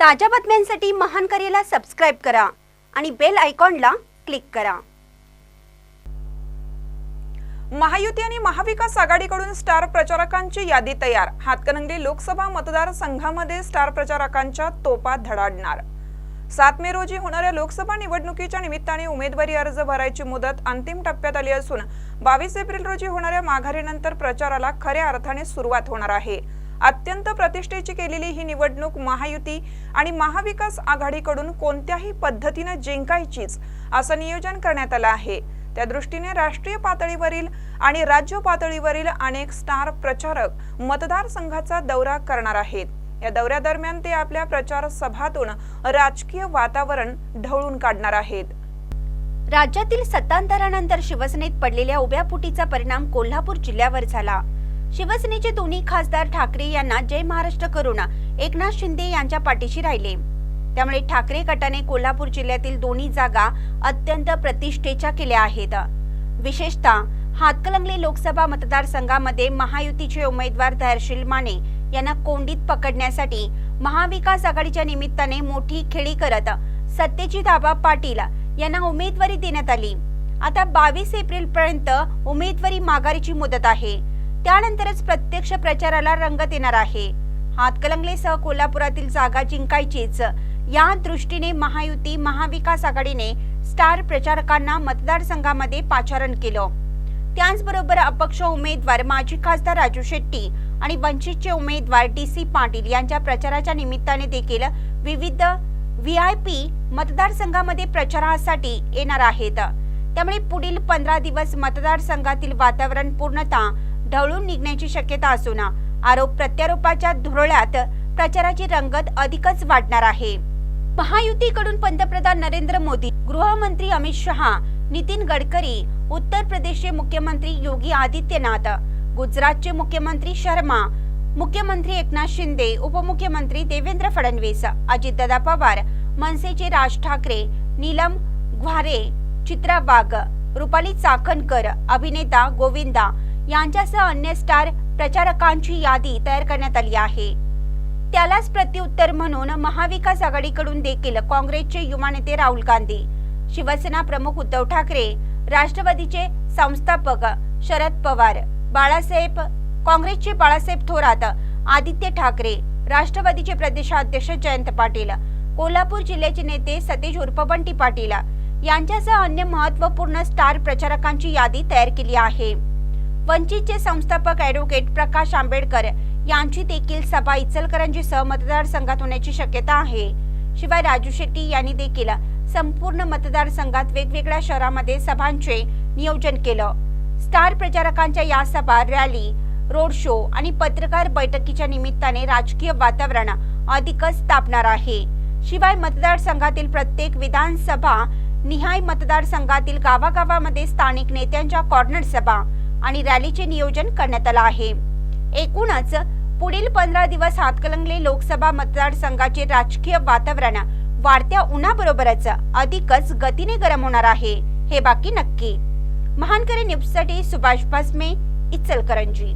ताज्या बातम्यांसाठी महान करेला सबस्क्राईब करा आणि बेल आयकॉनला क्लिक करा. महायुती आणि महाविकास आघाडीकडून स्टार प्रचारकांची यादी तयार. हातकणंगले लोकसभा मतदारसंघामध्ये स्टार प्रचारकांच्या तोपा धडाडणार. सात मे रोजी होणाऱ्या लोकसभा निवडणुकीच्या निमित्ताने उमेदवारी अर्ज भरायची मुदत अंतिम टप्प्यात आली असून बावीस एप्रिल रोजी होणाऱ्या माघारीनंतर प्रचाराला खऱ्या अर्थाने सुरुवात होणार आहे. अत्यंत प्रतिष्ठेची केलेली ही निवडणूक महायुती आणि महाविकास आघाडीकडून कोणत्याही पद्धतीनं जिंकायचीच असं नियोजन करण्यात आलं आहे. त्या दृष्टीने राष्ट्रीय पातळीवरील आणि राज्य पातळीवरील अनेक स्टार प्रचारक मतदारसंघाचा दौरा करणार आहेत. या दौऱ्यादरम्यान ते आपल्या प्रचार सभातून राजकीय वातावरण ढवळून काढणार आहेत. राज्यातील सत्तांतरानंतर शिवसेनेत पडलेल्या उभ्या फुटीचा परिणाम कोल्हापूर जिल्ह्यावर झाला. शिवसेनेचे दोन्ही खासदार ठाकरे यांना जय महाराष्ट्र करून एकनाथ शिंदे यांच्या पाठीशी राहिले. त्यामुळे ठाकरे गटाने कोल्हापूर जिल्ह्यातील दोन्ही जागा अत्यंत प्रतिष्ठेच्या केल्या आहेत. विशेषतः हातकलंगले लोकसभा मतदारसंघामध्ये महायुतीचे उमेदवार धैर्यशील माने यांना कोंडीत पकडण्यासाठी महाविकास आघाडीच्या निमित्ताने मोठी खेळी करत सत्तेची दाबा पाटील यांना उमेदवारी देण्यात आली. आता बावीस एप्रिल पर्यंत उमेदवारी माघारीची मुदत आहे. त्यानंतरच प्रत्यक्ष प्रचाराला रंगत येणार आहे. हातकलंगलेसह कोल्हापुरातील जागा जिंकायचीच. या दृष्टीने महायुती महाविकास आघाडीने स्टार प्रचारकांना मतदारसंघामध्ये पाचारण केलं. त्याचबरोबर अपक्ष उमेदवार माजी खासदार राजू शेट्टी आणि वंचितचे उमेदवार डी सी पाटील यांच्या प्रचाराच्या निमित्ताने देखील विविध व्ही आय पी मतदारसंघामध्ये प्रचारासाठी येणार आहेत. त्यामुळे पुढील पंधरा दिवस मतदारसंघातील वातावरण पूर्णतः ढवळून निघण्याची शक्यता असून आरोप प्रत्यारोपाच्या धुरळ्यात प्रचाराची रंगत अधिकच वाढणार आहे. महायुतीकडून पंतप्रधान नरेंद्र मोदी गृहमंत्री अमित शहा नितीन गडकरी उत्तर प्रदेशचे मुख्यमंत्री योगी आदित्यनाथ गुजरातचे मुख्यमंत्री शर्मा मुख्यमंत्री एकनाथ शिंदे उपमुख्यमंत्री देवेंद्र फडणवीस अजितदादा पवार मनसेचे राज ठाकरे नीलम घ्वारे चित्रा वाघ रुपाली चाकणकर अभिनेता गोविंदा यांच्यासह अन्य स्टार प्रचारकांची यादी तयार करण्यात आली आहे. त्यालाच प्रत्युत्तर म्हणून महाविकास आघाडीकडून देखील काँग्रेसचे युवा नेते राहुल गांधी शिवसेना प्रमुख उद्धव ठाकरे राष्ट्रवादीचे संस्थापक शरद पवार बाळासाहेब काँग्रेसचे बाळासाहेब थोरात आदित्य ठाकरे राष्ट्रवादीचे प्रदेशाध्यक्ष जयंत पाटील कोल्हापूर जिल्ह्याचे नेते सतीश उर्फ बंटी पाटील यांच्यासह अन्य महत्त्वपूर्ण स्टार प्रचारकांची यादी तयार केली आहे. वंचितचे संस्थापक ॲडव्होकेट प्रकाश आंबेडकर यांची देखील सभा इचलकरंजीसह मतदारसंघात होण्याची शक्यता आहे. शिवाय राजू शेट्टी यांनी देखील संपूर्ण मतदारसंघात वेगवेगळ्या शहरामध्ये सभांचे नियोजन केलं. स्टार प्रचारकांच्या या सभा रॅली रोड शो आणि पत्रकार बैठकीच्या निमित्ताने राजकीय वातावरण अधिकच तापणार आहे. शिवाय मतदारसंघातील प्रत्येक विधानसभा निहाय मतदारसंघातील गावागावामध्ये स्थानिक नेत्यांच्या कॉर्नर सभा आणि रॅलीचे नियोजन करण्यात आलं आहे. एकूणच पुढील पंधरा दिवस हातकलंगले लोकसभा मतदारसंघाचे राजकीय वातावरण वाढत्या उन्हाबरोबरच अधिकच गतीने गरम होणार आहे. हे बाकी नक्की. महानकरी न्यूजसाठी सुभाष भस्मे इचलकरंजी.